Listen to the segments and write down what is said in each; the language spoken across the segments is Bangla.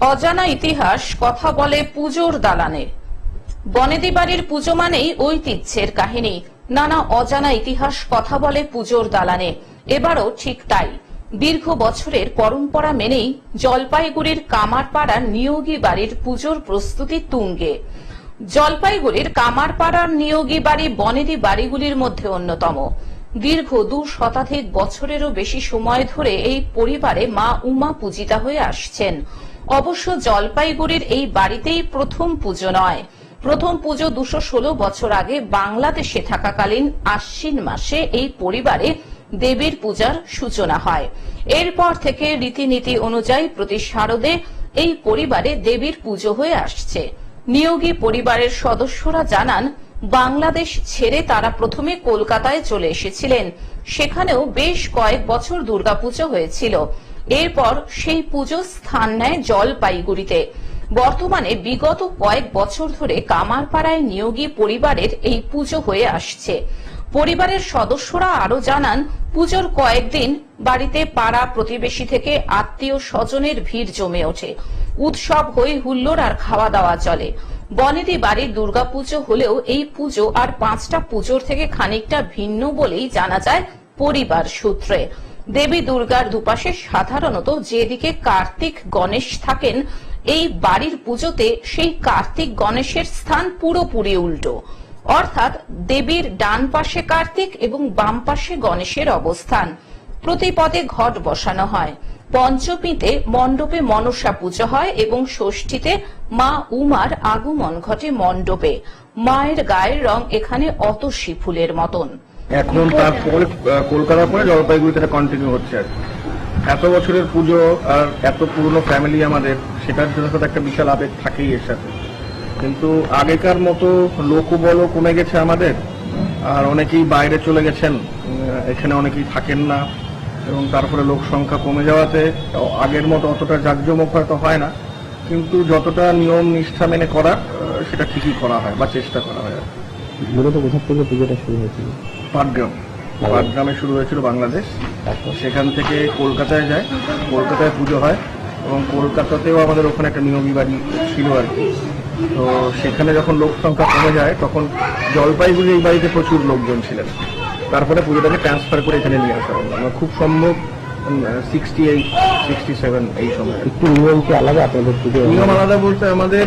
অজানা ইতিহাস, কথা বলে পুজোর দালানে। বনেদি বাড়ির পুজো মানেই ঐতিহ্যের কাহিনী। নানা অজানা ইতিহাস, কথা বলে পুজোর দালানে। এবারও ঠিক তাই। দীর্ঘ বছরের পরম্পরা মেনেই জলপাইগুড়ির কামারপাড়ার নিয়োগী বাড়ির পুজোর প্রস্তুতি তুঙ্গে। জলপাইগুড়ির কামারপাড়ার নিয়োগী বাড়ি বনেদি বাড়িগুলির মধ্যে অন্যতম। দীর্ঘ দু শতাধিক বছরেরও বেশি সময় ধরে এই পরিবারে মা উমা পূজিতা হয়ে আসছেন। অবশ্য জলপাইগুড়ির এই বাড়িতেই প্রথম পুজো নয়। প্রথম পুজো দুশো বছর আগে বাংলাদেশে থাকাকালীন আশ্বিন মাসে এই পরিবারে দেবীর পূজার সূচনা হয়। এরপর থেকে রীতিনীতি অনুযায়ী প্রতি শারদে এই পরিবারে দেবীর পুজো হয়ে আসছে। নিয়োগী পরিবারের সদস্যরা জানান, বাংলাদেশ ছেড়ে তারা প্রথমে কলকাতায় চলে এসেছিলেন। সেখানেও বেশ কয়েক বছর দুর্গাপুজো হয়েছিল। এরপর সেই পুজো স্থান নেয় জলপাইগুড়িতে। বর্তমানে বিগত কয়েক বছর ধরে কামারপাড়ায় নিয়োগী পরিবারের এই পুজো হয়ে আসছে। পরিবারের সদস্যরা আরও জানান, পুজোর কয়েকদিন বাড়িতে পাড়া প্রতিবেশী থেকে আত্মীয় স্বজনের ভিড় জমে ওঠে। উৎসব হই হুল্লোড় আর খাওয়া দাওয়া চলে। বনেদি বাড়ির দুর্গাপুজো হলেও এই পুজো আর পাঁচটা পুজোর থেকে খানিকটা ভিন্ন বলেই জানা যায় পরিবার সূত্রে। দেবী দুর্গার দুপাশে সাধারণত যেদিকে কার্তিক গণেশ থাকেন, এই বাড়ির পুজোতে সেই কার্তিক গণেশের স্থান পুরোপুরি উল্টো। অর্থাৎ দেবীর ডান পাশে কার্তিক এবং বাম পাশে গণেশের অবস্থান। প্রতি পদে ঘট বসানো হয়। পঞ্চমীতে মণ্ডপে মনসা পুজো হয় এবং ষষ্ঠীতে মা উমার আগমন ঘটে মণ্ডপে। মায়ের গায়ের রং এখানে অতসী ফুলের মতন। এখন তারপরে কলকাতার পরে জলপাইগুড়িতে এটা কন্টিনিউ হচ্ছে আর। এত বছরের পুজো আর এত পুরনো ফ্যামিলি আমাদের, সেটার জন্য তো একটা বিশাল আবেগ থাকেই এর সাথে কিন্তু আগেকার মতো লোকবলও কমে গেছে আমাদের, আর অনেকেই বাইরে চলে গেছেন এখানে অনেকেই থাকেন না, এবং তারপরে লোক সংখ্যা কমে যাওয়াতে আগের মতো অতটা জাঁকজমক হয়তো হয় না, কিন্তু যতটা নিয়ম নিষ্ঠা মেনে করা সেটা ঠিকই করা হয় বা চেষ্টা করা হয়। মূলত কোথা থেকে পুজোটা শুরু হয়েছিল পাটগ্রাম। পাটগ্রামে শুরু হয়েছিল বাংলাদেশ। তারপর সেখান থেকে কলকাতায় যায়। কলকাতায় পুজো হয় এবং কলকাতাতেও আমাদের ওখানে একটা নিয়মী বাড়ি ছিল আর কি। তো সেখানে যখন লোক সংখ্যা কমে যায় তখন জলপাইগুড়ি এই বাড়িতে প্রচুর লোকজন ছিলেন। তারপরে পুজোটাকে ট্রান্সফার করে এখানে নিয়ে আসা হলো। আমরা খুব সম্ভব সিক্সটি এইট সিক্সটি সেভেন এই সময়। একটু নিয়ম কি আলাদা আপনাদের নিয়ম আলাদা বলতে আমাদের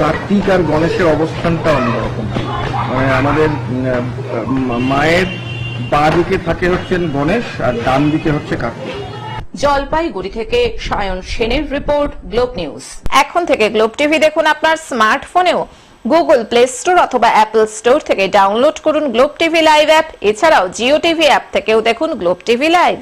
কার্তিক আর গণেশের অবস্থানটা অন্যরকম। মানে আমাদের মায়ের বাঁ দিকে থাকে হচ্ছেন গণেশ আর ডান দিকে হচ্ছে কার্তিক। জলপাইগুড়ি থেকে সায়ন সেনের রিপোর্ট, গ্লোব নিউজ। এখন থেকে গ্লোব টিভি দেখুন আপনার স্মার্টফোনেও। গুগল প্লে স্টোর অথবা অ্যাপল স্টোর থেকে ডাউনলোড করুন গ্লোব টিভি লাইভ অ্যাপ। এছাড়াও জিও টিভি অ্যাপ থেকেও দেখুন গ্লোব টিভি লাইভ।